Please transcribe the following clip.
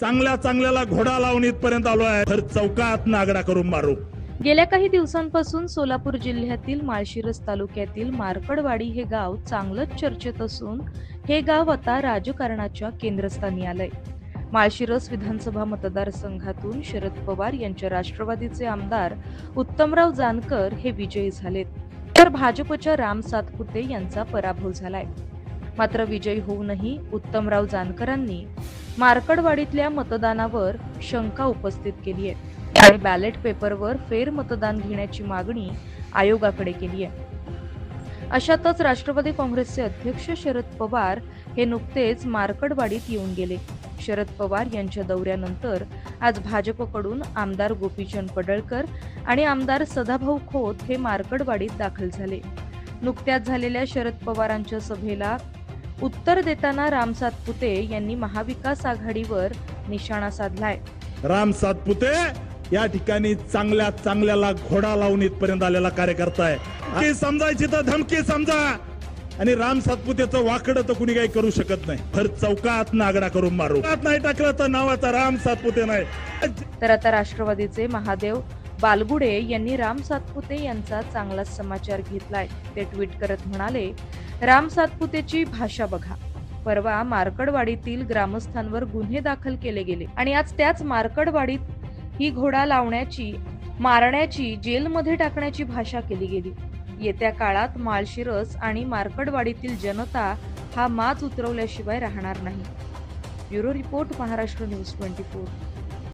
चांगल्या चांगल्याला घोडा लावून इथपर्यंत आलो आहे. तर चौकात नागडा करून मारू. गेल्या काही दिवसांपासून सोलापूर जिल्ह्यातील माळशिरस तालुक्यातील मार्कडवाडी हे गाव चांगलंच चर्चेत असून हे गाव आता राजकारणाच्या केंद्रस्थानी आलंय. माळशिरस विधानसभा मतदारसंघातून शरद पवार यांच्या राष्ट्रवादीचे आमदार उत्तमराव जानकर हे विजयी झालेत. तर भाजपच्या राम सातपुते यांचा पराभव झालाय. मात्र विजयी होऊनही उत्तमराव जानकरांनी मार्कडवाडीतल्या मतदानावर शंका उपस्थित केली आहे. आणि बॅलेट पेपरवर फेर मतदान घेण्याची मागणी आयोगाकडे केली आहे. अशातच राष्ट्रवादी काँग्रेसचे अध्यक्ष शरद पवार हे नुकतेच मार्कडवाडीत येऊन गेले. शरद पवार यांच्या दौऱ्यानंतर आज भाजपकडून आमदार गोपीचंद पडळकर आणि आमदार सदाभाऊ खोत हे मार्कडवाडीत दाखल झाले. नुकत्याच झालेल्या शरद पवारांच्या सभेला उत्तर देताना राम सातपुते यांनी महाविकास आघाडीवर निशाणा साधलाय. राम सातपुते या ठिकाणी चांगल्या चांगल्याला घोडा लावून इथपर्यंत आलेला कार्यकर्ता आहे. समजायची तर धमकी समजा. आणि राम सातपुतेचं वाकडं तर कुणी काही करू शकत नाही. तर चौकात नागडा करून मारू. चौकात नाही टाकलं तर नावाचा राम सातपुते नाही. तर आता राष्ट्रवादीचे महादेव बालगुडे यांनी राम सातपुते यांचा चांगलाच समाचार घेतलाय. ते ट्विट करत म्हणाले राम सातपुतेची भाषा बघा. परवा मार्कडवाडीतील ग्रामस्थांवर गुन्हे दाखल केले गेले आणि आज त्याच मार्कडवाडीत ही घोडा लावण्याची मारण्याची जेलमध्ये टाकण्याची भाषा केली गेली. येत्या काळात माळशिरस आणि मार्कडवाडीतील जनता हा माच उतरवल्याशिवाय राहणार नाही. Bureau report Maharashtra news twenty four.